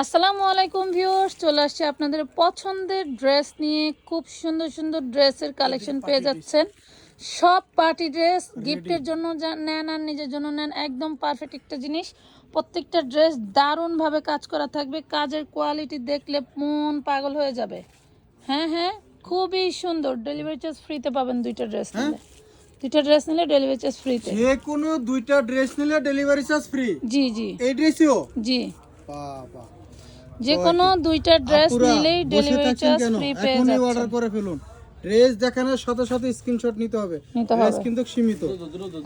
আসসালামু আলাইকুম ভিউয়ার্স চলে আসছে আপনাদের পছন্দের ড্রেস নিয়ে খুব সুন্দর সুন্দর ড্রেসের কালেকশন পেয়ে যাচ্ছেন। সব পার্টি ড্রেস গিফটের জন্য নেন আর নিজের জন্য নেন একদম পারফেক্ট একটা জিনিস। প্রত্যেকটা ড্রেস দারুণভাবে কাজ করা থাকবে কাজের কোয়ালিটি দেখলে মন পাগল হয়ে যাবে। হ্যাঁ হ্যাঁ খুবই সুন্দর। ডেলিভারি চার্জ ফ্রিতে পাবেন দুইটা ড্রেস নিলে। দুইটা ড্রেস নিলে ডেলিভারি চার্জ ফ্রিতে যে কোনো দুইটা ড্রেস নিলে ডেলিভারি চার্জ ফ্রি জি জি। এই ড্রেসও? জি। বাবা যে কোনো দুইটা ড্রেস নিলেই ডেলিভারি চার্জ ফ্রি পেয়ে এখনই যাচ্ছেন। অর্ডার করে ফেলুন। ড্রেস দেখানোর সাথে সাথে স্ক্রিনশট নিতে হবে। ড্রেস কিন্তু সীমিত।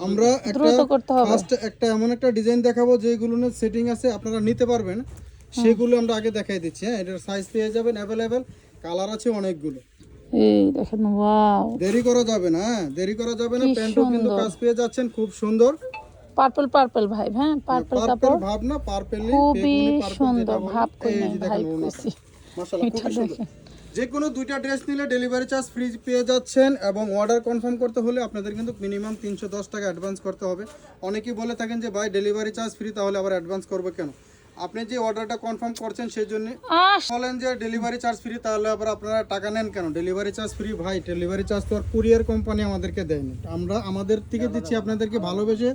আমরা একটা করতে হবে। ফার্স্ট একটা এমন একটা ডিজাইন দেখাবো যেগুলো সেটিং আছে আপনারা নিতে পারবেন। সেগুলো আমরা আগে দেখাই দিচ্ছি হ্যাঁ? এটার সাইজ পেয়ে যাবেন অ্যাভেলেবেল কালার আছে অনেকগুলো। এই দেখেন ওয়াও দেরি করা যাবে না হ্যাঁ? দেরি করা যাবে না। প্যান্টও কিন্তু। কাজ পেয়ে যাচ্ছেন খুব সুন্দর। পার্পল পার্পল ভাই হ্যাঁ? পার্পল কাপড় ভাব না পার্পেলি খুবই সুন্দর ভাব নাই ভাই কইছি। মাশাআল্লাহ খুবই সুন্দর। যে কোনো দুইটা ড্রেস নিলে ডেলিভারি চার্জ ফ্রি পেয়ে যাচ্ছেন এবং অর্ডার কনফার্ম করতে হলে আপনাদের কিন্তু মিনিমাম তিনশো দশ টাকা অ্যাডভান্স করতে হবে। অনেকেই বলে থাকেন যে ভাই ডেলিভারি চার্জ ফ্রি তাহলে আবার অ্যাডভান্স করবে কেন? আপনি যে অর্ডারটা কনফার্ম করছেন সেই জন্য বলেন যে ডেলিভারি চার্জ ফ্রি তাহলে আবার আপনারা টাকা নেন কেন? ডেলিভারি চার্জ ফ্রি ভাই ডেলিভারি চার্জ তো আর কুরিয়ার কোম্পানি আমাদেরকে দেয়নি। আমরা আমাদের থেকে দিচ্ছি আপনাদেরকে ভালোবেসে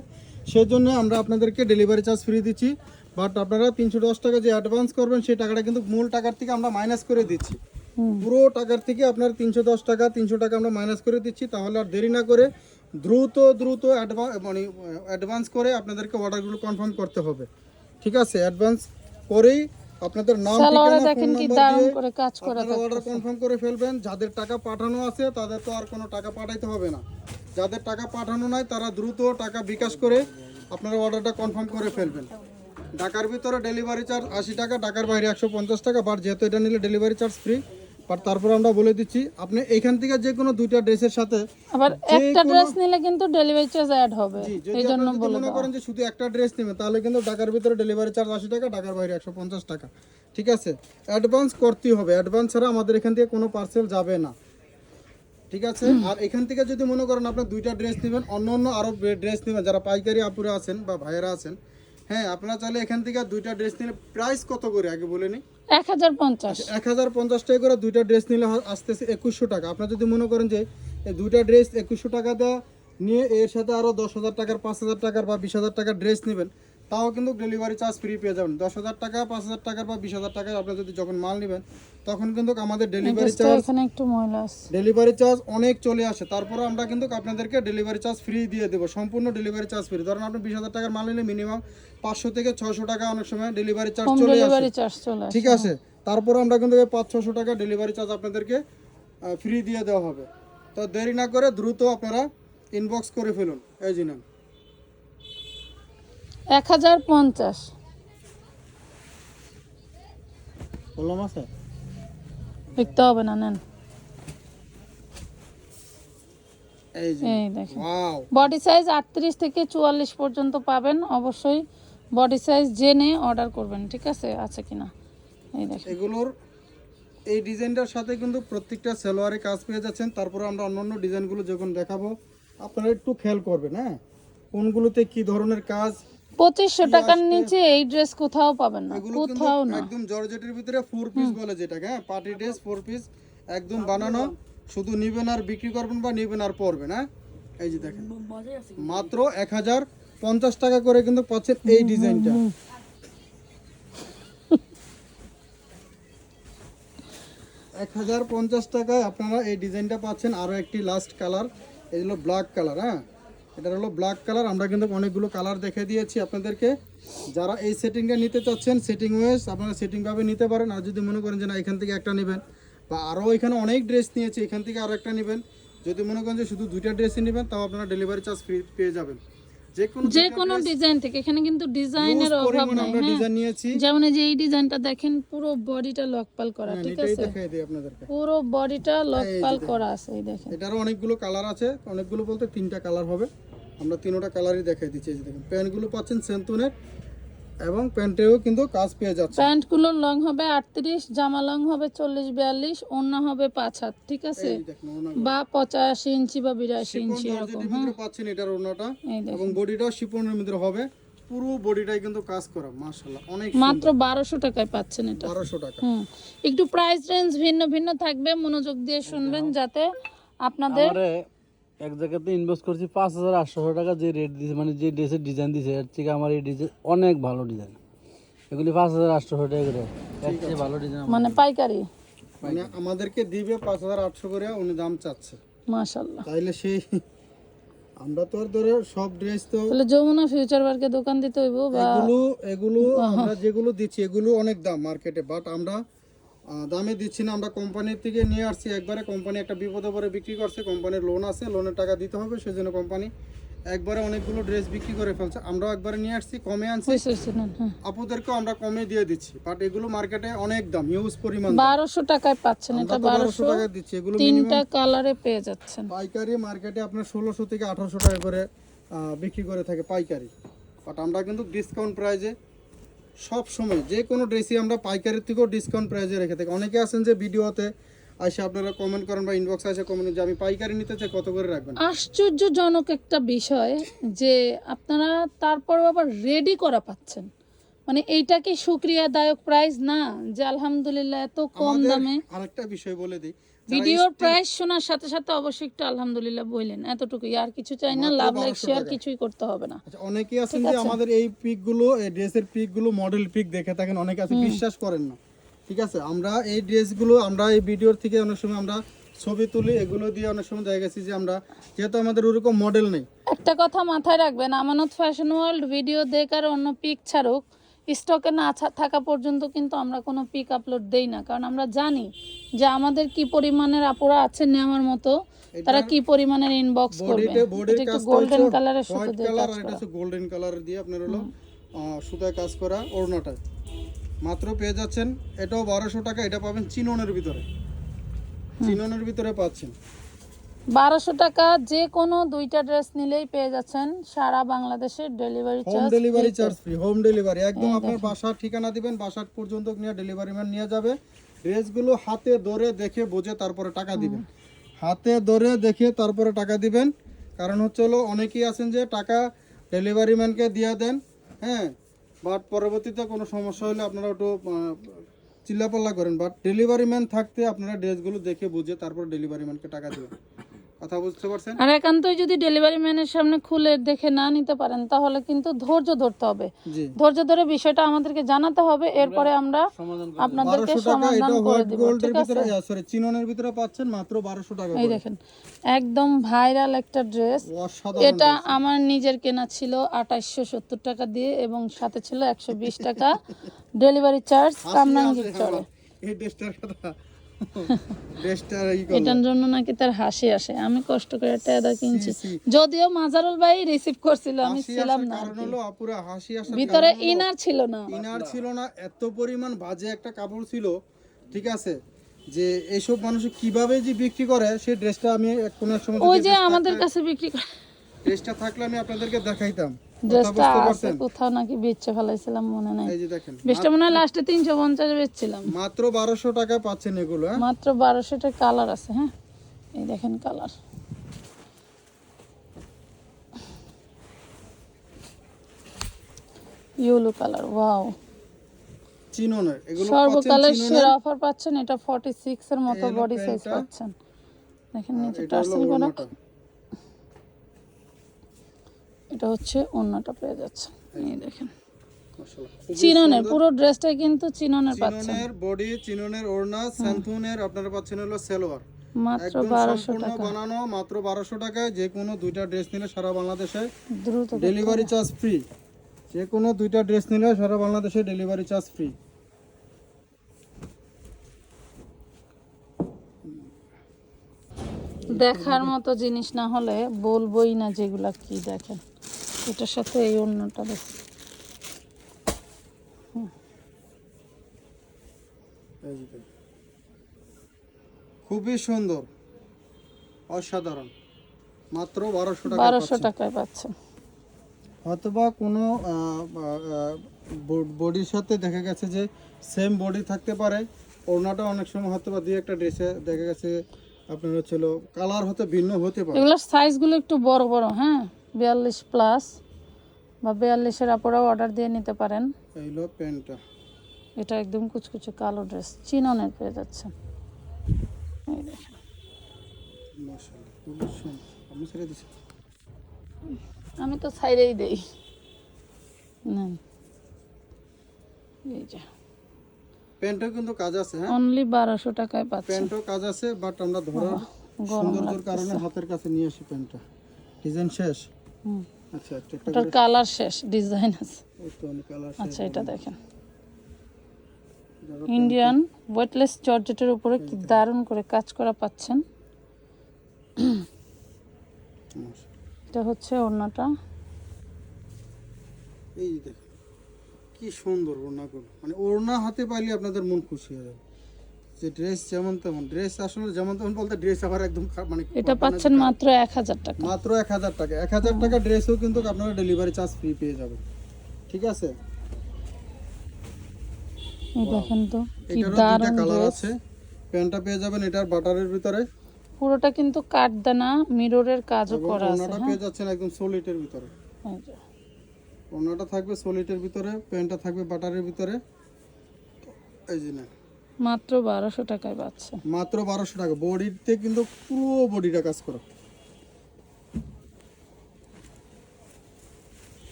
সেজন্য আমরা আপনাদেরকে ডেলিভারি চার্জ ফ্রি দিচ্ছি। বাট আপনারা তিনশো দশ টাকা যে অ্যাডভান্স করবেন সেই টাকাটা কিন্তু মূল টাকার থেকে আমরা মাইনাস করে দিচ্ছি। পুরো টাকার থেকে আপনার তিনশো দশ টাকা তিনশো টাকা আমরা মাইনাস করে দিচ্ছি। তাহলে আর দেরি না করে দ্রুত দ্রুত অ্যাডভান্স মানে অ্যাডভান্স করে আপনাদেরকে অর্ডারগুলো কনফার্ম করতে হবে। ঠিক আছে? অ্যাডভান্স করেই আপনাদের নাম ঠিকানা অর্ডার কনফার্ম করে ফেলবেন। যাদের টাকা পাঠানো আছে তাদের তো আর কোনো টাকা পাঠাইতে হবে না। যাদের টাকা পাঠানো নাই তারা দ্রুত টাকা বিকাশ করে আপনারা অর্ডারটা কনফার্ম করে ফেলবেন। ঢাকার ভিতরে ডেলিভারি চার্জ আশি টাকা ঢাকার বাইরে একশো পঞ্চাশ টাকা বাট যেহেতু এটা নিলে ডেলিভারি চার্জ ফ্রি বাট তারপর আমরা বলে দিচ্ছি আপনি এখান থেকে যে কোনো দুইটা ড্রেসের সাথে আবার একটা ড্রেস নিলে কিন্তু ডেলিভারি চার্জ অ্যাড হবে এই জন্য বলে মনে করেন যে শুধু একটা ড্রেস নেবেন তাহলে কিন্তু ঢাকার ভিতরে ডেলিভারি চার্জ আশি টাকা ঢাকার বাইরে একশো পঞ্চাশ টাকা। ঠিক আছে? অ্যাডভান্স করতেই হবে। অ্যাডভান্স ছাড়া আমাদের এখান থেকে কোনো পার্সেল যাবে না। ঠিক আছে? আর এখান থেকে যদি মনে করেন আপনার দুইটা ড্রেস নেবেন অন্য অন্য আরও ড্রেস নেবেন যারা পাইকারি আপুরা আছেন বা ভাইয়েরা আছেন হ্যাঁ আপনারা চাইলে এখান থেকে দুইটা ড্রেস নিলে প্রাইস কত করে? আগে বলে নিই। এক হাজার পঞ্চাশ। এক হাজার পঞ্চাশ টাকা করে দুইটা ড্রেস নিলে আসতেছে একুশশো টাকা। আপনার যদি মনে করেন যে দুইটা ড্রেস একুশশো টাকা দেওয়া নিয়ে এর সাথে আরও দশ হাজার টাকার পাঁচ হাজার টাকার বা বিশ হাজার টাকার ড্রেস নেবেন তাও কিন্তু ডেলিভারি চার্জ ফ্রি পেয়ে যাবেন। দশ হাজার টাকা পাঁচ হাজার টাকার বা বিশ হাজার টাকায় আপনি যদি যখন মাল নেবেন তখন কিন্তু আমাদের ডেলিভারি চার্জ একটু ডেলিভারি চার্জ অনেক চলে আসে। তারপরে আমরা কিন্তু আপনাদেরকে ডেলিভারি চার্জ ফ্রি দিয়ে দেবো। সম্পূর্ণ ডেলিভারি চার্জ ফ্রি ধরেন আপনি বিশ হাজার টাকার মাল নিলে মিনিমাম পাঁচশো থেকে ছশো টাকা অনেক সময় ডেলিভারি চার্জ চলে আসে। ঠিক আছে? তারপর আমরা কিন্তু পাঁচ ছশো টাকা ডেলিভারি চার্জ আপনাদেরকে ফ্রি দিয়ে দেওয়া হবে। তো দেরি না করে দ্রুত আপনারা ইনবক্স করে ফেলুন। এই জি নেন। এক হাজার পঞ্চাশ। আছে? লিখতে হবে না নেন। এই দেখেন। বডি সাইজ আটত্রিশ থেকে চুয়াল্লিশ পর্যন্ত পাবেন। অবশ্যই বডি সাইজ জেনে অর্ডার করবেন ঠিক আছে? আছে কিনা এই দেখেন। এগুলোর এই ডিজাইনটার সাথে কিন্তু প্রত্যেকটা সেলোয়ারে কাজ পেয়ে যাচ্ছেন। তারপরে আমরা অন্যান্য ডিজাইনগুলো যখন দেখাবো আপনারা একটু খেয়াল করবেন হ্যাঁ? কোনগুলোতে কি ধরনের কাজ পঁচিশশো টাকার নিচে এই ড্রেস কোথাও পাবেন না কোথাও না। একদম জর্জেটের ভিতরে ফোর পিস বলে যেটাকে হ্যাঁ? পার্টি ড্রেস ফোর পিস একদম বানানো। শুধু নিবেন আর বিক্রি করবেন বা নিবেন আর পরবেন হ্যাঁ? এই যে দেখেন। মাত্র এক হাজার পঞ্চাশ টাকা করে কিন্তু পাচ্ছেন এই ডিজাইনটা। এক হাজার পঞ্চাশ টাকায় আপনারা এই ডিজাইনটা পাচ্ছেন আরও একটি লাস্ট কালার এই হলো ব্ল্যাক কালার হ্যাঁ? এটা হলো ব্ল্যাক কালার আমরা কিন্তু অনেকগুলো কালার দেখে দিয়েছি আপনাদেরকে। যারা এই সেটিংটা নিতে চাচ্ছেন সেটিং ওয়েস আপনারা সেটিংভাবে নিতে পারেন। আর যদি মনে করেন যে না এখান থেকে একটা নেবেন বা আরও এখানে অনেক ড্রেস নিয়েছে এখান থেকে আরও একটা নেবেন যদি মনে করেন যে শুধু দুইটা ড্রেসই নেবেন তাও আপনারা ডেলিভারি চার্জ ফ্রি পেয়ে যাবেন। যে কোনো ডিজাইন থেকে এখানে কিন্তু ডিজাইনের অভাব নাই হ্যাঁ। ডিজাইন নিয়েছি। যেমন এই যে এই ডিজাইনটা দেখেন পুরো বডিটা লকপাল করা হ্যাঁ, ঠিক আছে? দেখাই দিই আপনাদেরকে। পুরো বডিটা লকপাল করা আছে এই দেখেন। এটারও অনেকগুলো কালার আছে অনেকগুলো বলতে তিনটা কালার হবে। আমরা তিনোটা কালারই দেখাই দিচ্ছি এই যে দেখুন। প্যান্টগুলো পাচ্ছেন সেন্তুনের এবং প্যান্টেও কিন্তু কাজ পেয়ে যাচ্ছে। প্যান্টগুলোর লং হবে আটত্রিশ জামা লং হবে চল্লিশ বিয়াল্লিশ ওড়না হবে পাঁচ হাত ঠিক আছে? বা পঁচাশি ইঞ্চি বা বিরাশি ইঞ্চি এরকম ভিতরে পাচ্ছেন এটার দেখেন। এবং বডিটাও শিপনের মধ্যে হবে। পুরো বডিটাই কিন্তু কাজ করা মাশাআল্লাহ অনেক মাত্র বারোশো টাকায় পাচ্ছেন এটা। বারোশো টাকা। হুম একটু প্রাইস রেঞ্জ ভিন্ন ভিন্ন থাকবে মনোযোগ দিয়ে শুনবেন যাতে আপনাদের আমারে এক জায়গাতে ইনভেস্ট করছি পাঁচ হাজার আটশো টাকা যে রেট দিয়েছে মানে যে ড্রেসের ডিজাইন দিয়েছে এর থেকে আমার এই ডিজাইন অনেক ভালো ডিজাইন এগুলি পাঁচ হাজার আটশো টাকা করে। এর চেয়ে ভালো ডিজাইন মানে পাইকারি? মানে আমাদেরকে দিবে পাঁচ হাজার আটশো করে উনি দাম চাচ্ছে। মাশাল্লাহ তাইলে সেই আমরা তো আর ধরো সব ড্রেস তো তাহলে যমুনা ফিউচার পার্কে দোকান দিতে হইব বা এগুলো এগুলো আমরা যেগুলো দিচ্ছি এগুলো অনেক দাম মার্কেটে বাট আমরা দামে দিচ্ছি না আমরা কোম্পানির থেকে নিয়ে আসছি। একবারে কোম্পানি একটা বিপদে পরে বিক্রি করছে কোম্পানির লোন আছে লোনের টাকা দিতে হবে সেজন্য কোম্পানি একবারে অনেকগুলো ড্রেস বিক্রি করে ফেলছে। আমরাও একবারে নিয়ে আসছি কমে আনছি। হ্যাঁ। আপুদেরকেও আমরা কমে দিয়ে দিচ্ছি বাট এগুলো মার্কেটে অনেক দাম হিউজ পরিমাণ। বারোশো টাকায় পাচ্ছেন এটা বারোশো টাকা দিচ্ছি এগুলো তিনটা কালারে পেয়ে যাচ্ছেন। পাইকারি মার্কেটে আপনার ষোলোশো থেকে আঠারোশো টাকা করে বিক্রি করে থাকে পাইকারি। বাট আমরা কিন্তু ডিসকাউন্ট প্রাইজে সব সময় যে কোনো ড্রেসই আমরা পাইকারির থেকেও ডিসকাউন্ট প্রাইজে রেখে থাকি। অনেকে আছেন যে ভিডিওতে আসে আপনারা কমেন্ট করেন বা ইনবক্সে এসে কমেন্ট যে আমি পাইকারি নিতে চাই কত করে রাখবেন? আশ্চর্যজনক একটা বিষয় যে আপনারা তারপর আবার রেডি করা পাচ্ছেন। মানে এইটা কি সুক্রিয়াদায়ক প্রাইস না যে আলহামদুলিল্লাহ এত কম দামে। আরেকটা বিষয় বলে দিই ভিডিওর প্রাইস শোনার সাথে সাথে অবশ্যই একটু আলহামদুলিল্লাহ বললেন এতটুকুই। আর কিছু চাই না লাভ লাইক শেয়ার কিছুই করতে হবে না। আচ্ছা অনেকেই আছেন যে আমাদের এই পিকগুলো এই ড্রেসের পিকগুলো মডেল পিক দেখে থাকেন অনেকে আছে বিশ্বাস করেন না। ঠিক আছে আমরা এই ড্রেসগুলো আমরা এই ভিডিওর থেকে অনেক সময় আমরা ছবি তুলি এগুলো দিয়ে অনেক সময় দেখা গেছি যে আমরা যেহেতু আমাদের ওরকম মডেল নেই। একটা কথা মাথায় রাখবেন আমানত ফ্যাশন ওয়ার্ল্ড ভিডিও দেখ আর অন্য পিক ছাড়ুক স্টকে না থাকা পর্যন্ত কিন্তু আমরা কোনো পিক আপলোড দেই না কারণ আমরা জানি যে আমাদের কি পরিমাণের আপুরা আছে নেওয়ার মতো তারা কি পরিমাণের ইনবক্স করবে এটা একটু গোল্ডেন কালারের সুতো দিয়ে কাজ আর এটা গোল্ডেন কালার দিয়ে আপনার হলো সুতায় কাজ করা ওড়নাটায় মাত্র পেয়ে যাচ্ছেন এটাও বারোশো টাকা এটা পাবেন চিননের ভিতরে। চিননের ভিতরে পাচ্ছেন। বারোশো টাকা যে কোনো দুইটা ড্রেস নিলেই পেয়ে যাচ্ছেন সারা বাংলাদেশের delivery home delivery charge free home delivery একদম আপনার বাসার ঠিকানা দিবেন বাসার পর্যন্ত নিয়ে ডেলিভারি ম্যান নিয়ে যাবে। ড্রেসগুলো হাতে ধরে দেখে বুঝে তারপরে টাকা দিবেন। হাতে ধরে দেখে তারপরে টাকা দিবেন। কারণ হচ্ছে হলো অনেকেই আছেন যে টাকা ডেলিভারি ম্যানকে দিয়ে দেন হ্যাঁ? বাট পরবর্তীতে কোনো সমস্যা হলে আপনারা একটু চিল্লাপাল্লা করেন। বাট ডেলিভারি ম্যান থাকতে আপনারা ড্রেসগুলো দেখে বুঝে তারপর ডেলিভারি ম্যানকে টাকা দিবেন। কথা বুঝতে পারছেন? আর একান্তই যদি ডেলিভারি ম্যানের সামনে খুলে দেখে না নিতে পারেন তাহলে কিন্তু ধৈর্য ধরতে হবে। ধৈর্য ধরে বিষয়টা আমাদেরকে জানাতে হবে এরপরে আমরা আপনাদেরকে সমাধান করে দিব ঠিক আছে? সরি চিননের ভিতরে পাচ্ছেন মাত্র বারোশো টাকা এই দেখেন একদম ভাইরাল একটা ড্রেস এটা আমার নিজের কেনা ছিল আঠাইশশো সত্তর টাকা দিয়ে এবং সাথে ছিল একশো বিশ টাকা ডেলিভারি চার্জ এই ড্রেসটার কথা। এটার জন্য নাকি তার হাসি আসে। আমি কষ্ট করে এদা কিনছি। যদিও মাজারুল ভাই রিসিভ করছিল আমি ছিলাম না কারণ হলো আপুরা হাসি আসার ভিতরে ইনার ছিল না। ইনার ছিল না এত পরিমাণ বাজে একটা কাপড় ছিল ঠিক আছে? যে এইসব মানুষ কীভাবে যে বিক্রি করে সেই ড্রেসটা আমি এক কোনো সময় ওই যে আমাদের কাছে বিক্রি করে। ড্রেসটা থাকলে আমি আপনাদেরকে দেখাইতাম। ড্রেসটা আছে কোথাও নাকি বেচে ফেলাইছিলাম মনে নাই। এই যে দেখেন বেচটা মনে হয় লাস্টে তিনশো পঞ্চাশ বেচছিলাম। মাত্র বারোশো টাকা পাচ্ছেন এগুলো হ্যাঁ? মাত্র বারোশোটা কালার আছে হ্যাঁ? এই দেখেন কালার। Yellow colour wow. চিননের এগুলো সর্বকালের সেরা অফার পাচ্ছেন এটা 46 এর মতো বডি সাইজ পাচ্ছেন। দেখেন নিচে টার্সেল করা। এটা হচ্ছে অন্যটা পেয়ে যাচ্ছে। এই দেখেন। চিননের পুরো ড্রেসটাই কিন্তু চিননের পাচ্ছেন। চিননের বডি চিননের ওড়না স্যান্থুনের আপনারা পাচ্ছেন হলো সেলোয়ার। মাত্র একদম বারোশো সম্পূর্ণ টাকা। বানানো মাত্র বারোশো টাকায় যে কোনো দুইটা ড্রেস নিলে সারা বাংলাদেশে দ্রুত ডেলিভারি চার্জ ফ্রি। যে কোনো দুইটা ড্রেস নিলে সারা বাংলাদেশে ডেলিভারি চার্জ ফ্রি। দেখার মতো জিনিস না হলে বলবোই না যেগুলা কি দেখেন। এটার সাথে এই অন্যটা দেখ। খুবই সুন্দর। অসাধারণ। মাত্র বারোশো টাকা বারোশো টাকায় পাচ্ছেন। অথবা কোনো বডির সাথে দেখা গেছে যে সেম বডি থাকতে পারে। ওড়নাটা অনেক সময় হয়তো বা দুই একটা ড্রেসে দেখা গেছে আপনার হচ্ছিল কালার হতে ভিন্ন হতে পারে। এগুলোর সাইজগুলো একটু বড় বড় হ্যাঁ? বিয়াল্লিশ প্লাস বা বিয়াল্লিশের আপুরাও অর্ডার দিয়ে নিতে পারেন। এই হলো প্যান্টটা। এটা একদম কুচকুচে কালো ড্রেস চিননের পেয়ে যাচ্ছেন। এই দেখেন। দিচ্ছেন আমি তো সাইডেই দেই। নেন। এই যে। প্যান্টও কিন্তু কাজ আছে হ্যাঁ? অনলি বারোশো টাকায় পাচ্ছেন। প্যান্টও কাজ আছে বাট আমরা ধরার সৌন্দর্যের কারণে হাতের কাছে নিয়ে আসি প্যান্টটা। ডিজাইন শেষ? আচ্ছা ওটার কালার শেষ ডিজাইন আছে। আচ্ছা এটা দেখেন। ইন্ডিয়ান ওয়েটলেস জর্জেটের উপরে কি দারুণ করে কাজ করা পাচ্ছেন। এটা হচ্ছে ওড়নাটা। এই দেখুন কি সুন্দর ওড়নাগুলো মানে ওড়না হাতে পাইলে আপনাদের মন খুশি হয়ে যাবে। যে ড্রেস যেমন তেমন ড্রেস আসলে যেমন তেমন বলতে ড্রেস আবার একদম মানে এটা পাচ্ছেন মাত্র এক হাজার টাকা। মাত্র এক হাজার টাকা। এক হাজার টাকা ড্রেসও কিন্তু আপনারা ডেলিভারি চার্জ ফ্রি পেয়ে যাবেন। ঠিক আছে? দেখেন তো কি দারুণ কালার আছে। প্যান্টটা পেয়ে যাবেন এটার বাটারের ভিতরে। পুরোটা কিন্তু কাঠদানা মিররের কাজও করা আছে ওড়নাটা হ্যাঁ? পেয়ে যাচ্ছেন একদম সলিটের ভিতরে। যে। থাকবে সলিটের ভিতরে প্যান্টটা থাকবে বাটারের ভিতরে। এই যে না মাত্র বারোশো টাকায় পাচ্ছেন মাত্র বারোশো টাকা। বডিতে কিন্তু পুরো বডিটা কাজ করা।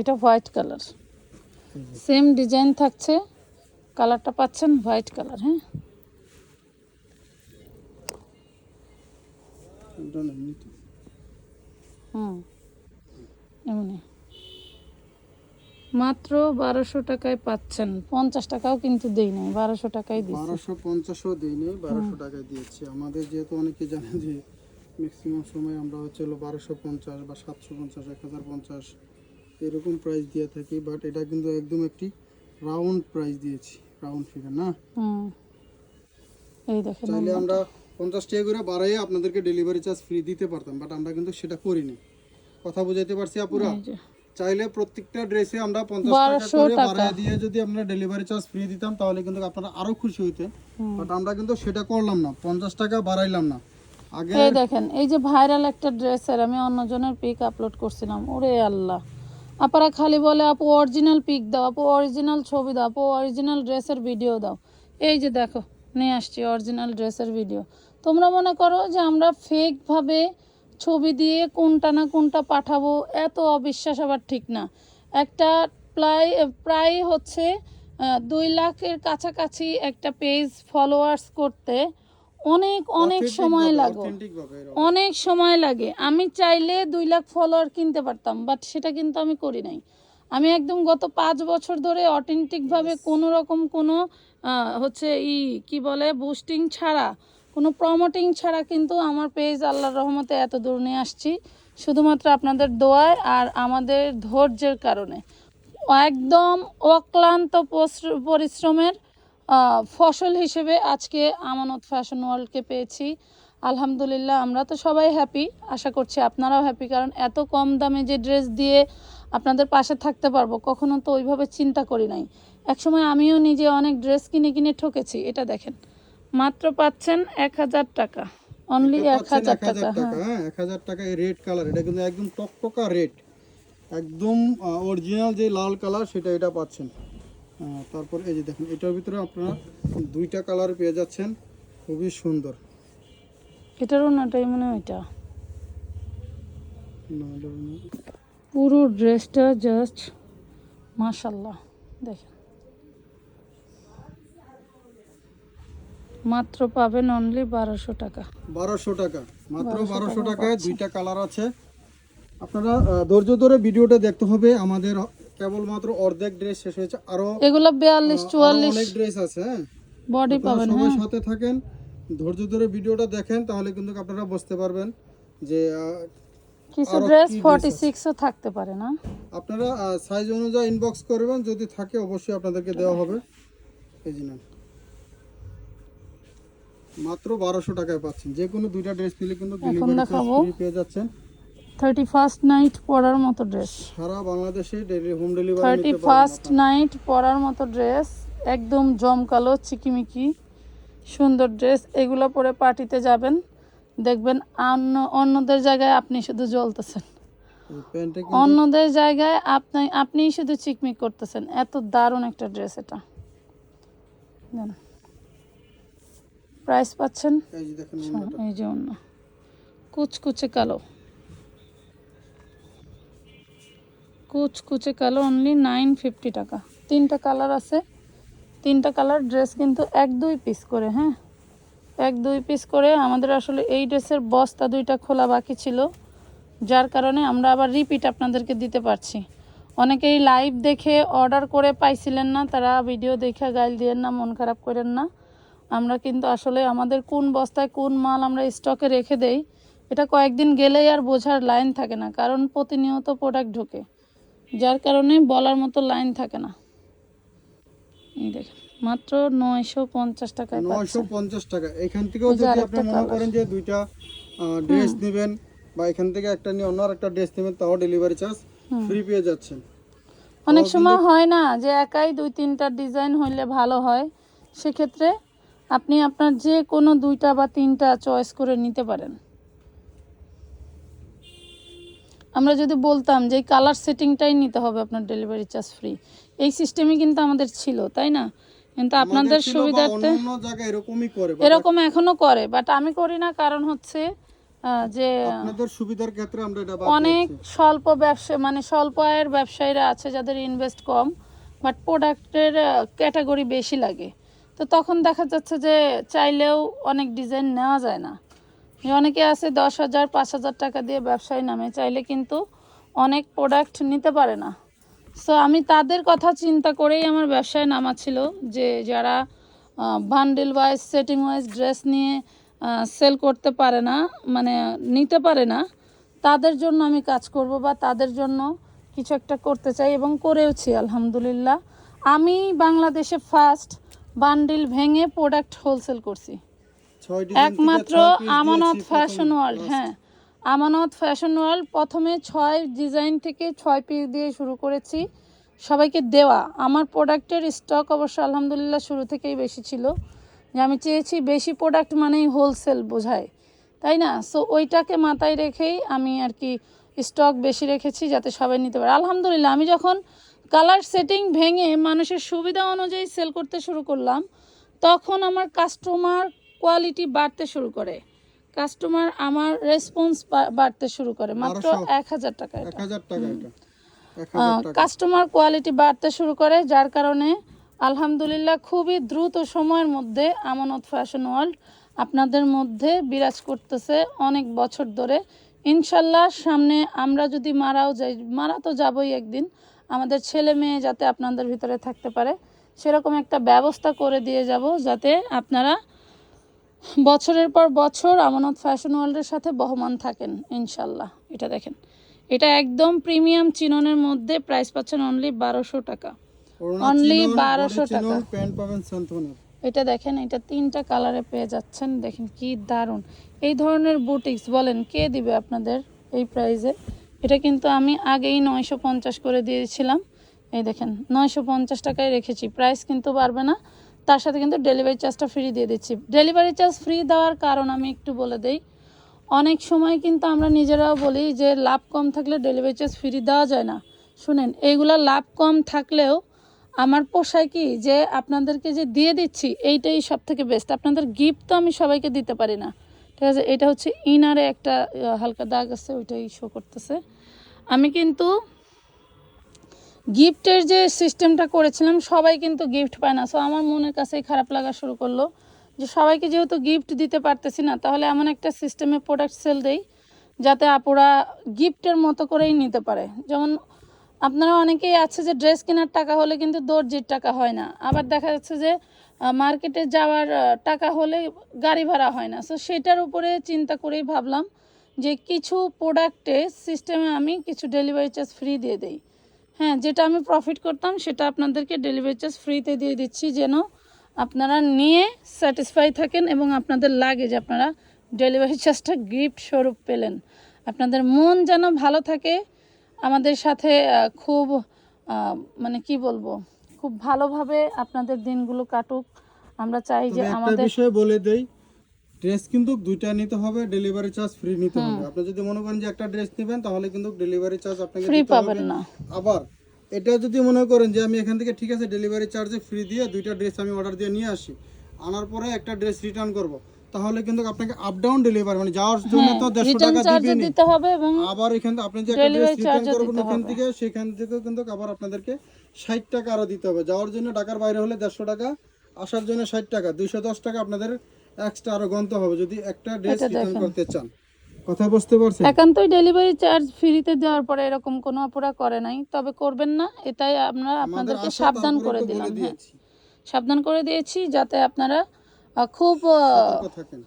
এটা হোয়াইট কালার। সেম ডিজাইন থাকছে। কালারটা পাচ্ছেন হোয়াইট কালার হ্যাঁ? হুম। এমনি। মাত্র বারোশো টাকায় পাচ্ছেন। পঞ্চাশ টাকাও কিন্তু দেই নাই বারোশো টাকায় দিচ্ছি বারোশো পঞ্চাশও দিই নেই বারোশো টাকায় দিয়েছি। আমাদের যেহেতু অনেকে জানে যে ম্যাক্সিমাম সময় আমরা হচ্ছে হলো বারোশো পঞ্চাশ বা সাতশো পঞ্চাশ এক হাজার পঞ্চাশ এরকম প্রাইস দিয়ে থাকি বাট এটা কিন্তু একদম একটি রাউন্ড প্রাইস দিয়েছি রাউন্ড ফিগার না? হুম। এই দেখেন চাইলে আমরা পঞ্চাশ টাকা করে বাড়াই আপনাদেরকে ডেলিভারি চার্জ ফ্রি দিতে পারতাম বাট আমরা কিন্তু সেটা করিনি। কথা বুঝাইতে পারছি আপুরা? চাইলে প্রত্যেকটা ড্রেসে আমরা পঞ্চাশ টাকা করে। বাড়ায় দিয়ে যদি আমরা ডেলিভারি চার্জ ফ্রি দিতাম তাহলে কিন্তু আপনারা আরও খুশি হইতেন। বাট আমরা কিন্তু সেটা করলাম না। পঞ্চাশ টাকা বাড়াইলাম না। আগে এই দেখেন এই যে ভাইরাল একটা ড্রেসের আমি অন্যজনের পিক আপলোড করছিলাম। ওরে আল্লাহ। আপারা খালি বলে আপু অরিজিনাল পিক দাও আপু অরিজিনাল ছবি দাও আপু অরিজিনাল ড্রেসের ভিডিও দাও। এই যে দেখো নিয়ে আসছি অরিজিনাল ড্রেসের ভিডিও তোমরা মনে করো যে আমরা ফেকভাবে ছবি দিয়ে কোনটা না কোনটা পাঠাবো এত অবিশ্বাস আবার ঠিক না। একটা প্রায় প্রায় হচ্ছে দুই লাখের কাছাকাছি একটা পেজ ফলোয়ার্স করতে অনেক অনেক সময় লাগে। অনেক সময় লাগে। আমি চাইলে দুই লাখ ফলোয়ার কিনতে পারতাম বাট সেটা কিন্তু আমি করি নাই। আমি একদম গত পাঁচ বছর ধরে অথেন্টিকভাবে কোনো রকম কোনো হচ্ছে ই কি বলে বুস্টিং ছাড়া কোনো প্রমোটিং ছাড়া কিন্তু আমার পেজ আল্লাহর রহমতে এত দূর নিয়ে আসছি। শুধুমাত্র আপনাদের দোয়ায় আর আমাদের ধৈর্যের কারণে। একদম অক্লান্ত পরিশ্রমের ফসল হিসেবে আজকে আমানত ফ্যাশন ওয়ার্ল্ডকে পেয়েছি। আলহামদুলিল্লাহ, আমরা তো সবাই হ্যাপি আশা করছি আপনারাও হ্যাপি কারণ এত কম দামে যে ড্রেস দিয়ে আপনাদের পাশে থাকতে পারব, কখনো তো ওইভাবে চিন্তা করি নাই। একসময় আমিও নিজে অনেক ড্রেস কিনে কিনে ঠকেছি, এটা দেখেন। মাত্র পাচ্ছেন এক হাজার টাকা। অনলি এক হাজার 1000 টাকা হ্যাঁ। হ্যাঁ এক হাজার টাকা এই রেড কালার এটা কিন্তু একদম টকটকা রেড একদম অরিজিনাল যে লাল কালার সেটা এটা পাচ্ছেন। তারপর এই যে দেখুন এটার ভিতরে আপনারা দুইটা কালার পেয়ে যাচ্ছেন। খুবই সুন্দর। এটারও নাটাই মনে হয় ওইটা এটা পুরো ড্রেসটা জাস্ট মাশাল্লাহ দেখেন। মাত্র পাবেন অনলি বারোশো টাকা। বারোশো টাকা। মাত্র বারোশো টাকায় দুইটা কালার আছে। আপনারা ধৈর্য ধরে ভিডিওটা দেখতে হবে। আমাদের কেবলমাত্র অর্ধেক ড্রেস শেষ হয়েছে। আরও এগুলো বিয়াল্লিশ চুয়াল্লিশ। অনেক ড্রেস আছে হ্যাঁ? বডি পাবেন সবাই হ্যাঁ। সাথে থাকেন। ধৈর্য ধরে ভিডিওটা দেখেন তাহলে কিন্তু আপনারা বুঝতে পারবেন যে কিছু ড্রেস কি dress ফর্টি আছে? থাকতে পারে না। আপনারা সাইজ অনুযায়ী ইনবক্স করবেন। যদি থাকে অবশ্যই আপনাদেরকে দেওয়া হবে। এই যে নেন। মাত্র বারোশো টাকায় পাচ্ছেন। যে কোনো দুইটা ড্রেস নিলে কিন্তু ডেলিভারি পেয়ে যাচ্ছেন। থার্টি ফার্স্ট নাইট পরার মতো ড্রেস সারা বাংলাদেশে home delivery thirty first night পরার মতো ড্রেস একদম জমকালো চিকিমিকি সুন্দর ড্রেস এগুলো পরে পার্টিতে যাবেন। দেখবেন অন্য অন্যদের জায়গায় আপনি শুধু জ্বলতেছেন। অন্যদের জায়গায় আপনি আপনিই শুধু চিকমিক করতেছেন। এত দারুণ একটা ড্রেস এটা। প্রাইস পাচ্ছেন? এই যে দেখেন আচ্ছা, অন্য কুচকুচে কালো। কুচকুচে কালো অনলি নাইন ফিফটি টাকা। তিনটা কালার আছে। তিনটা কালার ড্রেস কিন্তু এক দুই পিস করে হ্যাঁ? এক দুই পিস করে। আমাদের আসলে এই ড্রেসের বস্তা দুইটা খোলা বাকি ছিল। যার কারণে আমরা আবার রিপিট আপনাদেরকে দিতে পারছি। অনেকেই লাইভ দেখে অর্ডার করে পাইছিলেন না। তারা ভিডিও দেখে গাইল দিয়েন না মন খারাপ করেন না। আমরা কিন্তু আসলে আমাদের কোন বস্তায় কোন মাল আমরা স্টকে রেখে দেই এটা কয়েকদিন গেলেই আর বোঝার লাইন থাকে না কারণ প্রতিনিয়ত প্রোডাক্ট ঢোকে যার কারণে বলার মতো লাইন থাকে না। এই দেখেন মাত্র নয়শো পঞ্চাশ টাকায় নয়শো পঞ্চাশ টাকা। এখান থেকেও এই যদি আপনি মনে করেন যে দুইটা ড্রেস নেবেন বা এখান থেকে একটা নিয়ে অন্য একটা ড্রেস নেবেন তাও ডেলিভারি চার্জ ফ্রি পেয়ে যাচ্ছেন। অনেক সময় হয় না যে একাই দুই তিনটা ডিজাইন হইলে ভালো হয় সেক্ষেত্রে আপনি আপনার যে কোনো দুইটা বা তিনটা চয়েস করে নিতে পারেন। আমরা যদি বলতাম যে কালার সেটিংটাই নিতে হবে আপনার ডেলিভারি চার্জ ফ্রি এই সিস্টেমই কিন্তু আমাদের ছিল তাই না? কিন্তু আপনাদের সুবিধার্থে এরকম এখনও করে বাট আমি করি না কারণ হচ্ছে যে আপনাদের সুবিধার ক্ষেত্রে আমরা এটা অনেক স্বল্প ব্যবসা মানে স্বল্প আয়ের ব্যবসায়ীরা আছে যাদের ইনভেস্ট কম বাট প্রোডাক্টের ক্যাটাগরি বেশি লাগে। তো তখন দেখা যাচ্ছে যে চাইলেও অনেক ডিজাইন নেওয়া যায় না। অনেকে আছে দশ হাজার, পাঁচ হাজার টাকা দিয়ে ব্যবসায় নামে, চাইলে কিন্তু অনেক প্রোডাক্ট নিতে পারে না। সো আমি তাদের কথা চিন্তা করেই আমার ব্যবসায় নামা ছিল যে যারা bundle wise setting wise dress নিয়ে সেল করতে পারে না মানে নিতে পারে না, তাদের জন্য আমি কাজ করব বা তাদের জন্য কিছু একটা করতে চাই এবং করেওছি, আলহামদুলিল্লাহ। আমি বাংলাদেশে ফার্স্ট বান্ডিল ভেঙে প্রোডাক্ট হোলসেল করছি। একমাত্র আমানত ফ্যাশন ওয়ার্ল্ড হ্যাঁ। আমানত ফ্যাশন ওয়ার্ল্ড প্রথমে ছয় ডিজাইন থেকে ছয় পিস দিয়ে শুরু করেছি। সবাইকে দেওয়া। আমার প্রোডাক্টের স্টক অবশ্য আলহামদুলিল্লাহ শুরু থেকেই বেশি ছিল। যে আমি চেয়েছি বেশি প্রোডাক্ট মানেই হোলসেল বোঝায়। তাই না? সো ওইটাকে মাথায় রেখেই আমি আর কি স্টক বেশি রেখেছি যাতে সবাই নিতে পারে। আলহামদুলিল্লাহ আমি যখন কালার সেটিং ভেঙে মানুষের সুবিধা অনুযায়ী সেল করতে শুরু করলাম তখন আমার কাস্টমার কোয়ালিটি বাড়তে শুরু করে। কাস্টমার আমার রেসপন্স বাড়তে শুরু করে মাত্র এক হাজার টাকা এক হাজার কাস্টমার কোয়ালিটি বাড়তে শুরু করে যার কারণে আলহামদুলিল্লাহ খুবই দ্রুত সময়ের মধ্যে আমানত ফ্যাশন ওয়ার্ল্ড আপনাদের মধ্যে বিরাজ করতেছে অনেক বছর ধরে। ইনশাল্লাহ সামনে আমরা যদি মারাও যাই মারা তো যাবই একদিন আমাদের ছেলে মেয়ে যাতে আপনাদের ভিতরে থাকতে পারে সেরকম একটা ব্যবস্থা করে দিয়ে যাব যাতে আপনারা বছরের পর বছর আমানত ফ্যাশন ওয়ার্ল্ডের সাথে বহমান থাকেন ইনশাল্লাহ। এটা দেখেন এটা একদম প্রিমিয়াম চিননের মধ্যে প্রাইস পাচ্ছেন অনলি বারোশো টাকা। অনলি Only চিনন, 1200 বডি চিনন, টাকা। এটা দেখেন এটা তিনটা কালারে পেয়ে যাচ্ছেন দেখেন কি দারুণ। এই ধরনের বুটিক্স বলেন কে দিবে আপনাদের এই প্রাইসে এটা কিন্তু আমি আগেই নয়শো পঞ্চাশ করে দিয়েছিলাম। এই দেখেন, নয়শো পঞ্চাশ টাকায় রেখেছি। প্রাইস কিন্তু বাড়বে না। তার সাথে কিন্তু ডেলিভারি চার্জটা ফ্রি দিয়ে দিচ্ছি। ডেলিভারি চার্জ ফ্রি দেওয়ার কারণ আমি একটু বলে দেই, অনেক সময় কিন্তু আমরা নিজেরাও বলি যে লাভ কম থাকলে ডেলিভারি চার্জ ফ্রি দেওয়া যায় না। শুনেন, এইগুলো লাভ কম থাকলেও আমার পোষায় কি যে আপনাদেরকে যে দিয়ে দিচ্ছি, এইটাই সব থেকে বেস্ট আপনাদের গিফট তো আমি সবাইকে দিতে পারি না। ঠিক আছে, এটা হচ্ছে ইনারে একটা হালকা দাগ আছে, ওইটাই শো করতেছে। আমি কিন্তু গিফটের যে সিস্টেমটা করেছিলাম, সবাই কিন্তু গিফট পায় না। সো আমার মনের কাছেই খারাপ লাগা শুরু করল যে সবাইকে যেহেতু গিফট দিতে পারতেছি না, তাহলে এমন একটা সিস্টেমে প্রোডাক্ট সেল দেই যাতে আপুরা গিফটের মতো করেই নিতে পারে। যেমন আপনারা অনেকেই আছে যে ড্রেস কেনার টাকা হলে কিন্তু দর্জির টাকা হয় না। আবার দেখা যাচ্ছে যে মার্কেটে যাওয়ার টাকা হলে গাড়ি ভাড়া হয় না। সো সেটার উপরে চিন্তা করেই ভাবলাম যে কিছু প্রোডাক্টে সিস্টেমে আমি কিছু ডেলিভারি চার্জ ফ্রি দিয়ে দেই। হ্যাঁ যেটা আমি প্রফিট করতাম সেটা আপনাদেরকে ডেলিভারি চার্জ ফ্রিতে দিয়ে দিচ্ছি যেন আপনারা নিয়ে স্যাটিসফাই থাকেন এবং আপনাদের লাগে যে আপনারা ডেলিভারি চার্জটা গিফট স্বরূপ পেলেন। আপনাদের মন যেন ভালো থাকে, আমাদের সাথে খুব মানে কি বলব? খুব ভালোভাবে আপনাদের দিনগুলো কাটুক। আমরা চাই যে আমাদের বিষয় বলে দেই ড্রেস কিন্তু দুইটা নিতে হবে ডেলিভারি চার্জ ফ্রি নিতে হবে। আপনি যদি মনে করেন যে একটা ড্রেস নেবেন তাহলে কিন্তু ডেলিভারি চার্জ আপনাকে ফ্রি পাবেন না। আবার এটা যদি মনে করেন যে আমি এখান থেকে ঠিক আছে ডেলিভারি চার্জে ফ্রি দিয়ে দুইটা ড্রেস আমি অর্ডার দিয়ে নিয়ে আসি আনার পরে একটা ড্রেস রিটার্ন করব তাহলে কিন্তু আপনাকে আপ ডাউন ডেলিভারি মানে যাওয়ার জন্য তো দেড়শো রিটার্ন টাকা চার্জ দিতে হবে এবং আবার এখান থেকে আপনি যে একটা ড্রেস রিটার্ন করবেন ওখান থেকে সেখান থেকেও কিন্তু আবার আপনাদেরকে ষাট টাকা আরও দিতে হবে। যাওয়ার জন্য ঢাকার বাইরে হলে দেড়শো টাকা আসার জন্য ষাট টাকা। দুইশো দশ টাকা আপনাদের এক্সট্রা আরও গণতে হবে। যদি একটা ড্রেস রিটার্ন করতে চান। কথা বুঝতে পারছেন? একান্তই ডেলিভারি চার্জ ফ্রিতে দেওয়ার পরে এরকম কোনো অপরা করে নাই। তবে করবেন না এটাই আমরা আপনাদেরকে সাবধান করে দিলাম হ্যাঁ। সাবধান করে দিয়েছি যাতে আপনারা খুব থাকেন।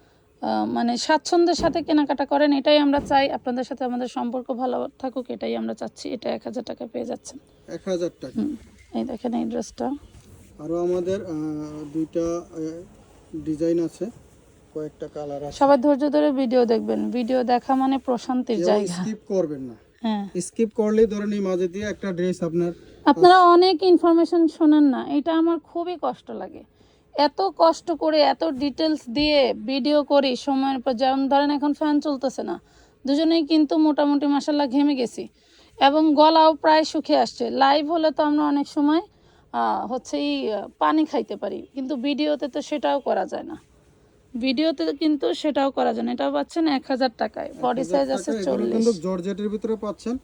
মানে স্বাচ্ছন্দ্যের সাথে কেনাকাটা করেন এটাই আমরা চাই। আপনাদের সাথে আমাদের সম্পর্ক ভালো থাকুক এটাই আমরা চাচ্ছি। এটা এক হাজার টাকা পেয়ে যাচ্ছেন। এক হাজার টাকা। এই দেখেন এই ড্রেসটা। আরও আমাদের দুইটা ডিজাইন আছে কয়েকটা কালার আছে। সবাই ধৈর্য ধরে ভিডিও দেখবেন। ভিডিও দেখা মানে প্রশান্তির জায়গা। স্কিপ করবেন না। হ্যাঁ। স্কিপ করলে ধরেন এই মাঝে দিয়ে একটা ড্রেস আপনার আপনারা অনেক ইনফরমেশন শোনেন না। এটা আমার খুবই কষ্ট লাগে। এত কষ্ট করে এত ডিটেলস দিয়ে ভিডিও করি সময়ের পর যেমন ধরেন এখন ফ্যান চলতেছে না দুজনেই কিন্তু মোটামুটি মাসাল্লাহ ঘেমে গেছি। এবং গলাও প্রায় শুকিয়ে আসছে। লাইভ হলে তো আমরা অনেক সময় হচ্ছে এই পানি খাইতে পারি। কিন্তু ভিডিওতে তো সেটাও করা যায় না। ভিডিওতে কিন্তু সেটাও করা যায় না। এটাও পাচ্ছেন এক হাজার টাকায়। বডি সাইজ আছে চল্লিশ। কিন্তু জর্জেটের ভিতরে পাচ্ছেন।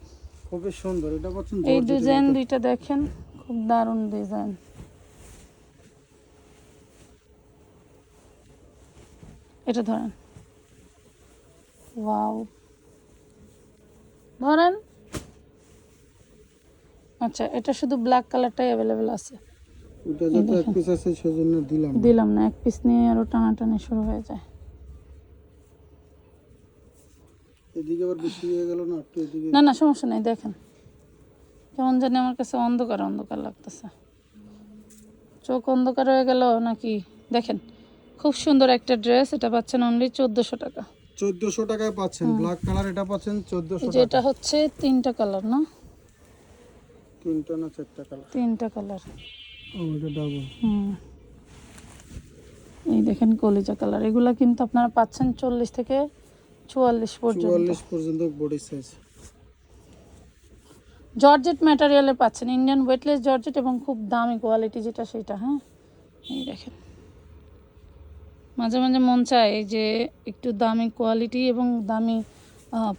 খুবই সুন্দর। এটা পাচ্ছেন এই ডিজাইন দুইটা দেখেন। খুব দারুণ ডিজাইন এটা ধরেন। ওয়াও। ধরেন। আচ্ছা এটা শুধু ব্ল্যাক কালারটাই অ্যাভেলেবেল আছে। ওটা যাতে এক পিস আছে সেজন্য দিলাম। দিলাম না এক পিস নিয়ে আরও টানাটানি শুরু হয়ে যায়। এদিকে আবার বেশি হয়ে গেল না একটু এদিকে? না না সমস্যা নেই দেখেন। কেমন জানি আমার কাছে অন্ধকার অন্ধকার লাগতেছে। চোখ অন্ধকার হয়ে গেল নাকি? দেখেন। খুব সুন্দর একটা ড্রেস এটা পাচ্ছেন অনলি চোদ্দোশো টাকা। চোদ্দশো টাকায় পাচ্ছেন ব্ল্যাক কালার এটা পাচ্ছেন চোদ্দশো এই যে এটা হচ্ছে তিনটা কালার না? তিনটা না চারটা কালার তিনটা কালার হুম। এই দেখেন কলিজা কালার এগুলা কিন্তু আপনারা পাচ্ছেন চল্লিশ থেকে চুয়াল্লিশ পর্যন্ত। চুয়াল্লিশ পর্যন্ত বডি সাইজ জর্জেট ম্যাটেরিয়ালে পাচ্ছেন ইন্ডিয়ান ওয়েটলেস জর্জেট এবং খুব দামি কোয়ালিটি যেটা সেটা হ্যাঁ? এই দেখেন। মাঝে মাঝে মন চায় যে একটু দামি কোয়ালিটি এবং দামি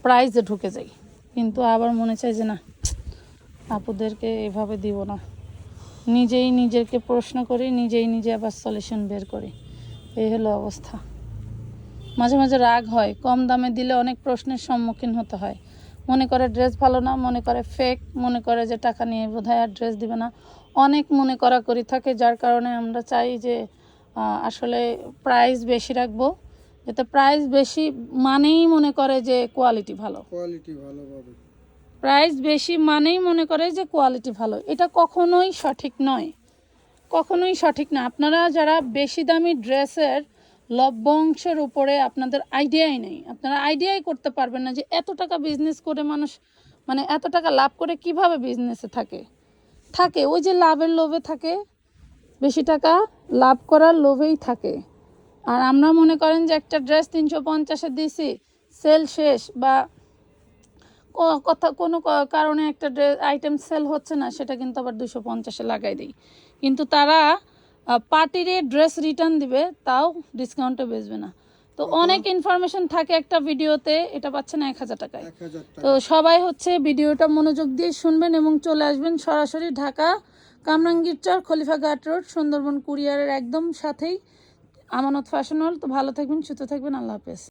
প্রাইসে ঢুকে যাই। কিন্তু আবার মনে চায় যে না, আপুদেরকে এভাবে দিব না। নিজেই নিজেকে প্রশ্ন করি, নিজেই নিজে আবার সলিউশন বের করি। এই হলো অবস্থা। মাঝে মাঝে রাগ হয়, কম দামে দিলে অনেক প্রশ্নের সম্মুখীন হতে হয়। মনে করে ড্রেস ভালো না, মনে করে ফেক মনে করে যে টাকা নিয়ে বোধহয় আর ড্রেস দিবে না। অনেক মনে করা করি থাকে, যার কারণে আমরা চাই যে আসলে প্রাইস বেশি রাখব। যাতে প্রাইস বেশি মানেই মনে করে যে কোয়ালিটি ভালো। কোয়ালিটি ভালো পাবে। প্রাইস বেশি মানেই মনে করে যে কোয়ালিটি ভালো। এটা কখনোই সঠিক নয়। কখনোই সঠিক না। আপনারা যারা বেশি দামি ড্রেসের লভ্যাংশের উপরে আপনাদের আইডিয়াই নেই আপনারা আইডিয়াই করতে পারবেন না যে এত টাকা বিজনেস করে মানুষ মানে এত টাকা লাভ করে কীভাবে বিজনেসে থাকে। থাকে ওই যে লাভের লোভে থাকে বেশি টাকা। লাভ করার লোভেই থাকে। আর আমরা মনে করেন যে একটা ড্রেস তিনশো পঞ্চাশে দিছি সেল শেষ বা কথা কোনো কারণে একটা ড্রেস আইটেম সেল হচ্ছে না সেটা কিন্তু আবার দুশো পঞ্চাশে লাগাই দিই। কিন্তু তারা পার্টিরে ড্রেস রিটার্ন দিবে তাও ডিসকাউন্টে বেচবে না। তো অনেক ইনফরমেশন থাকে একটা ভিডিওতে এটা পাচ্ছেন এক হাজার টাকায়। তো সবাই হচ্ছে ভিডিওটা মনোযোগ দিয়ে শুনবেন এবং চলে আসবেন সরাসরি ঢাকা কামরাঙ্গীর চর খলিফা ঘাট রোড, সুন্দরবন কুরিয়ারের একদম সাথেই আমানত ফ্যাশন হল। তো ভালো থাকবেন, সুস্থ থাকবেন, আল্লাহ হাফেজ।